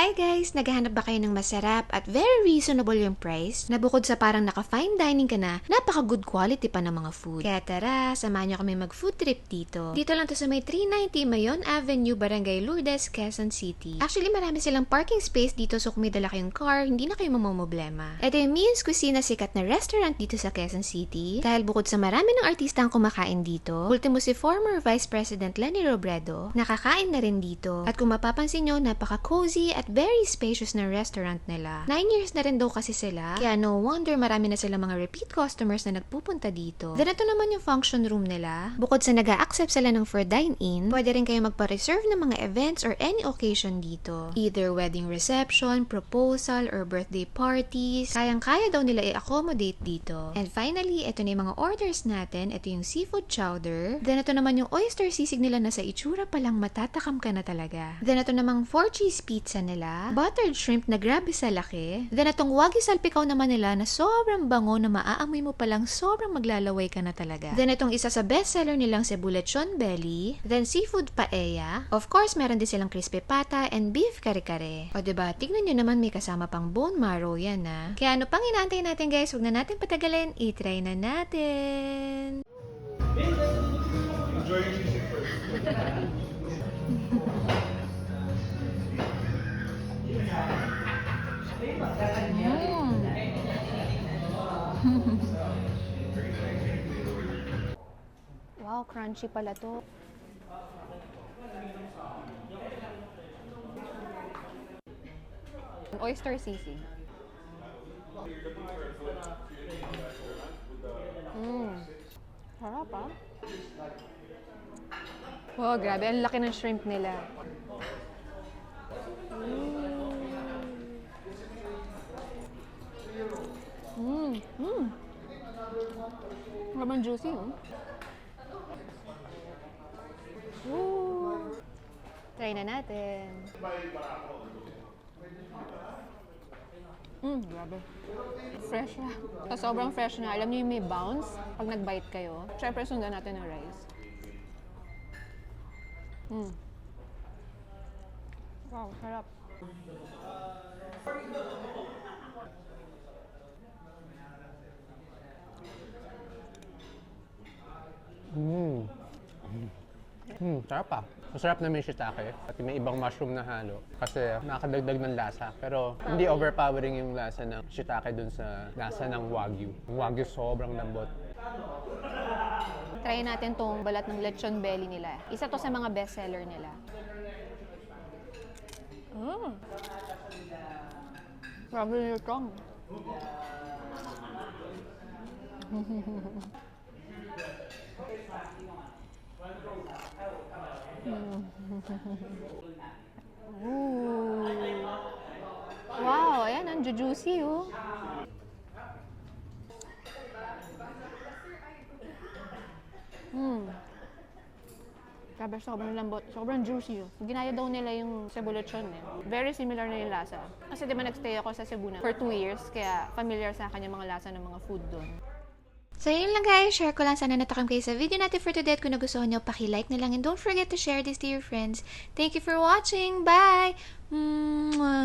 Hi guys! Naghahanap ba kayo ng masarap at very reasonable yung price? Na bukod sa parang naka-fine dining ka na, napaka-good quality pa ng mga food. Kaya tara, samahan nyo kami mag-food trip dito. Dito lang to sa may 390 Mayon Avenue, Barangay Lourdes, Quezon City. Actually, marami silang parking space dito so kung may dala kayong car, hindi na kayo mamamblema. Ito yung Mian's Cuisine na sikat na restaurant dito sa Quezon City. Dahil bukod sa marami ng artista ang kumakain dito, ultimo si former Vice President Lenny Robredo, nakakain na rin dito. At kung mapapansin nyo, napaka-cozy at very spacious na restaurant nila. Nine years na rin daw kasi sila, kaya no wonder marami na sila mga repeat customers na nagpupunta dito. Then ito naman yung function room nila. Bukod sa nag accept sila ng for dine-in, pwede rin kayo magpa-reserve ng mga events or any occasion dito. Either wedding reception, proposal, or birthday parties. Kayang-kaya daw nila i-accommodate dito. And finally, ito na yung mga orders natin. Ito yung seafood chowder. Then ito naman yung oyster sisig nila na sa itsura pa lang matatakam ka na talaga. Then ito namang four cheese pizza nila. Buttered shrimp na grabe sa laki. Then itong wagi salpikaw naman nila na sobrang bango na maaamoy mo palang sobrang maglalaway ka na talaga. Then itong isa sa bestseller nilang cebu lechon belly. Then seafood paella. Of course, meron din silang crispy pata and beef kare-kare. O diba, tignan nyo naman may kasama pang bone marrow yan na. Kaya ano pang inaantay natin guys, huwag na natin patagalin, i-try na natin. Wow, crunchy pala to. Oyster sisig. Mmm. Sarap ah. Wow, grabe. Ang laki ng shrimp nila. Mmm. Sobrang juicy, oh. Woo! Try na natin. Mmm, grabe. Fresh na. So, sobrang fresh na. Alam niyo yung may bounce pag nag-bite kayo. Siyempre, sundan natin ng rice. Mmm. Wow, sarap. Mm. Hmm, sarap pa. Masarap na may shiitake at may ibang mushroom na halo kasi nakakadagdag ng lasa. Pero hindi overpowering yung lasa ng shiitake dun sa lasa ng wagyu. Yung wagyu sobrang lambot. Try natin tong balat ng lechon belly nila. Isa to sa mga bestseller nila. Mmm. Grabe yung strong. Ooh. Wow, ayan, ang juicy oh. Mm. Grabe, sobrang lambot. Sobrang juicy. oh. Ginaya daw nila yung Cebu eh. Very similar na yung lasa. Kasi di ba nagstay ako sa Cebu na for two years, kaya familiar sa akin yung mga lasa ng mga food doon. So yun lang guys, share ko lang sana natakam kayo sa video natin for today at kung nagustuhan nyo, paki-like na lang and don't forget to share this to your friends. Thank you for watching. Bye! Mwah!